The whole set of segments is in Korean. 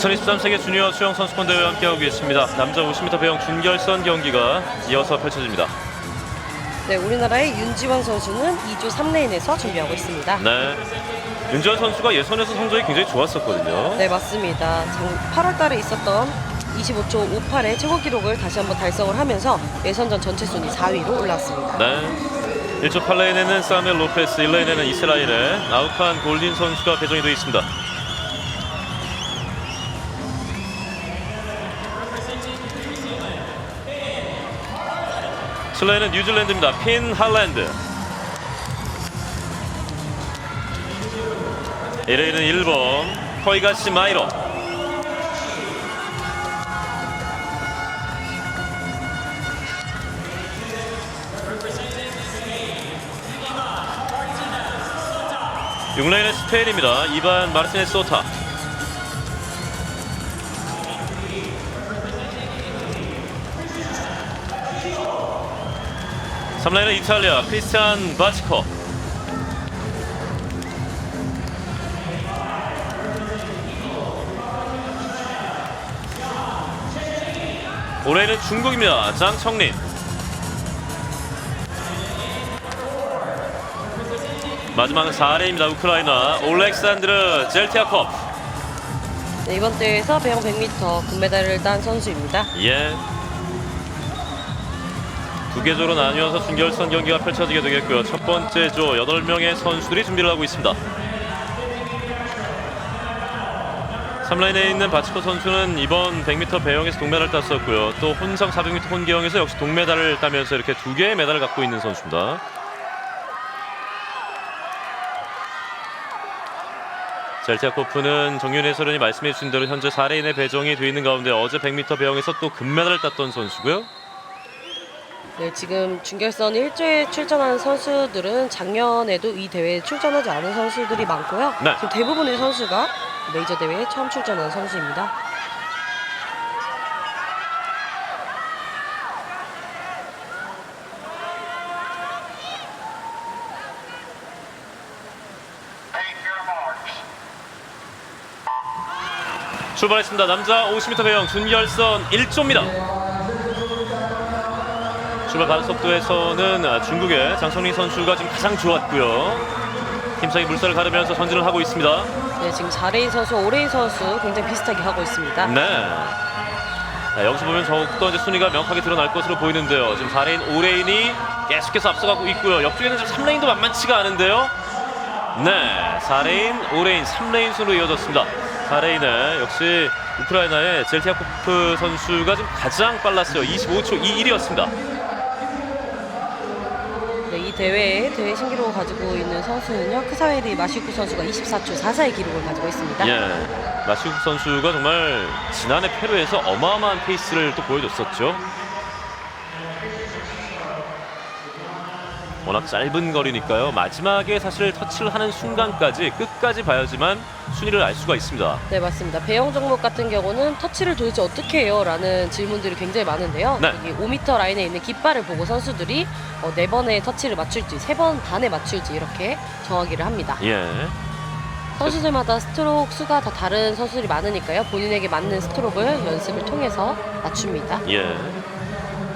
2023 세계 주니어 수영 선수권 대회 함께하고 계십니다. 남자 50m 배영 준결선 경기가 이어서 펼쳐집니다. 네, 우리나라의 윤지원 선수는 2조 3레인에서 준비하고 있습니다. 네. 윤지원 선수가 예선에서 성적이 굉장히 좋았었거든요. 네, 맞습니다. 8월 달에 있었던 25초 58의 최고 기록을 다시 한번 달성을 하면서 예선전 전체 순위 4위로 올라왔습니다. 네. 1조 8레인에는 사멜 로페스, 1레인에는 이스라엘의 나우칸 골린 선수가 배정이 되어 있습니다. 슬레이는 뉴질랜드입니다. 핀 할랜드. 1레인은 일본 코이가시 마이로. 육레인은 스페인입니다. 이반 마르티네스 소타. 삼레인은 이탈리아 크리스티안 바치코. 올해는 중국입니다. 장청린. 마지막은 4레입니다. 우크라이나 올렉산드르 젤티아콥. 네, 이번 대회에서 배영 100m 금메달을 딴 선수입니다. 예. 두 개 조로 나뉘어서 준결선 경기가 펼쳐지게 되겠고요. 첫 번째 조 8명의 선수들이 준비를 하고 있습니다. 3라인에 있는 바치코 선수는 이번 100m 배영에서 동메달을 땄었고요. 또 혼성 400m 혼계영에서 역시 동메달을 따면서 이렇게 두 개의 메달을 갖고 있는 선수입니다. 젤티아코프는 정윤 해설위원이 말씀해 주신 대로 현재 4레인에 배정이 되어 있는 가운데 어제 100m 배영에서 또 금메달을 땄던 선수고요. 네, 지금 준결선 1조에 출전한 선수들은 작년에도 이 대회에 출전하지 않은 선수들이 많고요. 네. 지금 대부분의 선수가 메이저 대회에 처음 출전한 선수입니다. 출발했습니다. 남자 50m 배영 준결선 1조입니다. 출발 가는 속도에서는 아, 중국의 장성민 선수가 지금 가장 좋았고요. 힘차게 물살을 가르면서 전진을 하고 있습니다. 네, 지금 4레인 선수, 5레인 선수 굉장히 비슷하게 하고 있습니다. 네. 자, 여기서 보면 더욱더 이제 순위가 명확하게 드러날 것으로 보이는데요. 지금 4레인, 5레인이 계속해서 앞서가고 있고요. 옆쪽에는 지금 3레인도 만만치가 않은데요. 네, 4레인, 5레인, 3레인 순으로 이어졌습니다. 4레인은 역시 우크라이나의 젤티아코프 선수가 지금 가장 빨랐어요. 25초 21이었습니다. 네, 이 대회에 대회 신기록을 가지고 있는 선수는요. 크사웨리 마시쿠 선수가 24초 44의 기록을 가지고 있습니다. 예, 마시국 선수가 정말 지난해 페루에서 어마어마한 페이스를 또 보여줬었죠. 워낙 짧은 거리니까요. 마지막에 사실 터치를 하는 순간까지 끝까지 봐야지만 순위를 알 수가 있습니다. 네 맞습니다. 배영 종목 같은 경우는 터치를 도대체 어떻게 해요? 라는 질문들이 굉장히 많은데요. 네. 여기 5m 라인에 있는 깃발을 보고 선수들이 어, 네 번의 터치를 맞출지 세번 반에 맞출지 이렇게 정하기를 합니다. 예. 선수들마다 스트로크 수가 다 다른 선수들이 많으니까요. 본인에게 맞는 스트로크를 연습을 통해서 맞춥니다. 예.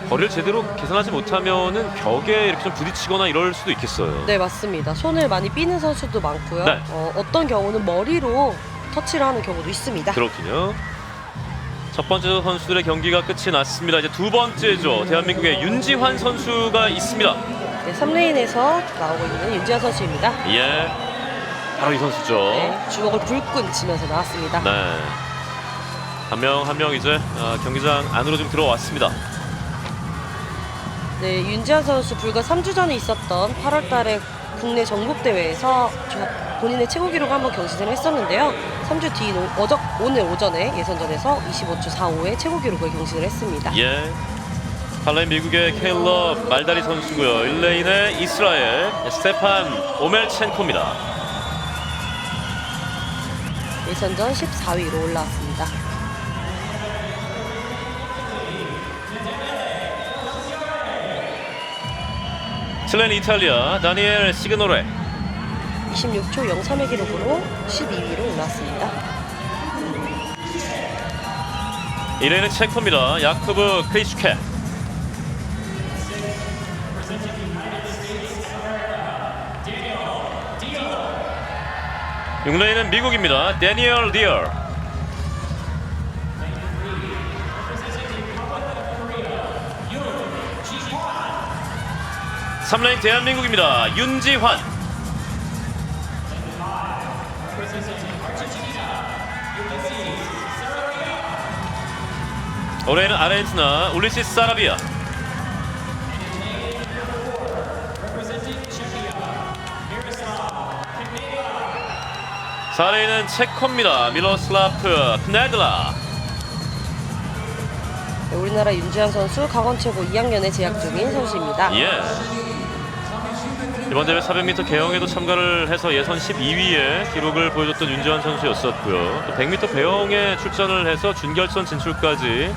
거리를 제대로 계산하지 못하면은 벽에 이렇게 좀 부딪히거나 이럴 수도 있겠어요. 네 맞습니다. 손을 많이 삐는 선수도 많고요. 네. 어, 어떤 경우는 머리로 터치를 하는 경우도 있습니다. 그렇군요. 첫 번째 선수들의 경기가 끝이 났습니다. 이제 두 번째죠. 대한민국의 윤지환 선수가 있습니다. 네, 3레인에서 나오고 있는 윤지아 선수입니다. 예. 바로 이 선수죠. 네, 주먹을 불끈 치면서 나왔습니다. 네. 한 명 한 명 이제 어, 경기장 안으로 좀 들어왔습니다. 네, 윤지아 선수 불과 3주 전에 있었던 8월 달에 국내 전국 대회에서 본인의 최고 기록을 한번 경신을 했었는데요. 3주 뒤인 오- 어저, 오늘 오전에 예선전에서 25초 45의 최고 기록을 경신을 했습니다. 예. 8레인 미국의 케일러 말다리 선수고요. 1레인의 이스라엘 스테판 오멜첸코입니다. 예선전 14위로 올라왔습니다. 칠레인 이탈리아 다니엘 시그노레 26초 03의 기록으로 12위로 올라왔습니다. 1레인은 체코입니다. 야쿠브 크리슈케. 6레인은 미국입니다. 데니얼 디얼. 삼레인 대한민국입니다. 윤지환. 올해는 아르헨티나 울리시스 사라비아. 사레인은 체코입니다. 미로슬라프 크네들라. 네, 우리나라 윤지환 선수 강원 최고 2학년에 재학 중인 선수입니다. 예. 이번 대회 400m 개영에도 참가를 해서 예선 12위의 기록을 보여줬던 윤지환 선수였었고요. 또 100m 배영에 출전을 해서 준결선 진출까지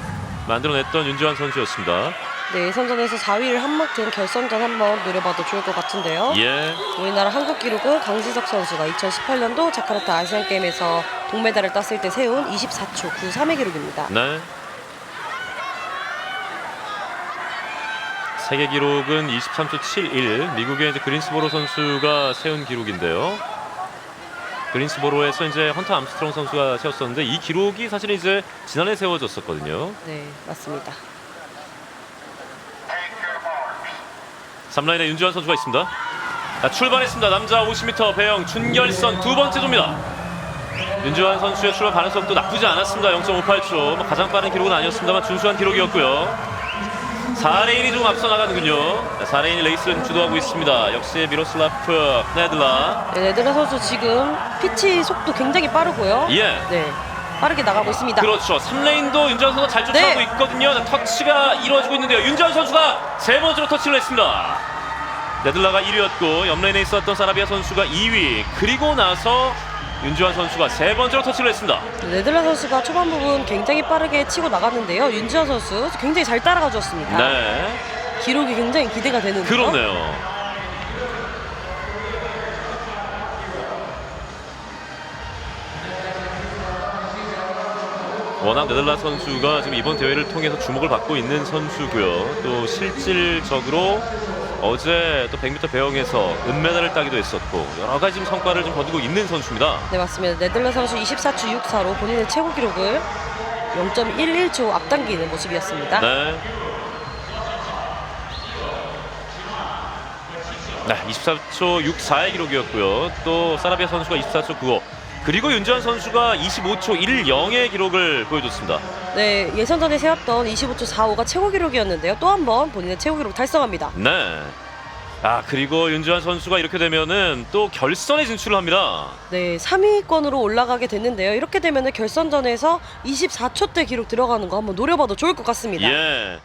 만들어냈던 윤지환 선수였습니다. 네, 예선전에서 4위를 한몫한 결선전 한번 노려봐도 좋을 것 같은데요. 예. 우리나라 한국 기록은 강지석 선수가 2018년도 자카르타 아시안 게임에서 동메달을 땄을 때 세운 24초 93의 기록입니다. 네. 세계 기록은 23초 71. 미국의 이제 그린스보로 선수가 세운 기록인데요. 그린스보로에서 이제 헌터 암스트롱 선수가 세웠었는데 이 기록이 사실 이제 지난해 세워졌었거든요. 네, 맞습니다. 3라인에 윤지환 선수가 있습니다. 자, 출발했습니다. 남자 50m 배영 준결선 두 번째 조입니다. 윤지환 선수의 출발 반응 속도 나쁘지 않았습니다. 0.58초. 뭐 가장 빠른 기록은 아니었습니다만 준수한 기록이었고요. 4레인이 좀 앞서 나가는군요. 4레인 레이스를 주도하고 있습니다. 역시 미로슬라프. 네, 네들라 선수 지금 피치 속도 굉장히 빠르고요. 예. 네, 빠르게 나가고 있습니다. 그렇죠. 3레인도 윤지환 선수가 잘 쫓아가고 네. 있거든요. 자, 터치가 이루어지고 있는데요. 윤지환 선수가 세 번째로 터치를 했습니다. 네들라가 1위였고 옆레인에 있었던 사라비아 선수가 2위. 그리고 나서 윤지환 선수가 세 번째로 터치를 했습니다. 네들라 선수가 초반 부분 굉장히 빠르게 치고 나갔는데요. 윤지환 선수 굉장히 잘 따라가 줬습니다. 네. 기록이 굉장히 기대가 되는데요. 그렇네요. 워낙 네덜란드 선수가 지금 이번 대회를 통해서 주목을 받고 있는 선수고요. 또 실질적으로 어제 또 100m 배영에서 은메달을 따기도 했었고 여러 가지 성과를 좀 거두고 있는 선수입니다. 네 맞습니다. 네덜란드 선수 24초 64로 본인의 최고 기록을 0.11초 앞당기는 모습이었습니다. 네. 네, 24초 64의 기록이었고요. 또 사라비아 선수가 24초 95. 그리고 윤지환 선수가 25초 10의 기록을 보여줬습니다. 네 예선전에 세웠던 25초 45가 최고 기록이었는데요. 또 한 번 본인의 최고 기록 달성합니다. 네. 아 그리고 윤지환 선수가 이렇게 되면은 또 결선에 진출을 합니다. 네 3위권으로 올라가게 됐는데요. 이렇게 되면 결선전에서 24초 대 기록 들어가는 거 한번 노려봐도 좋을 것 같습니다. 예.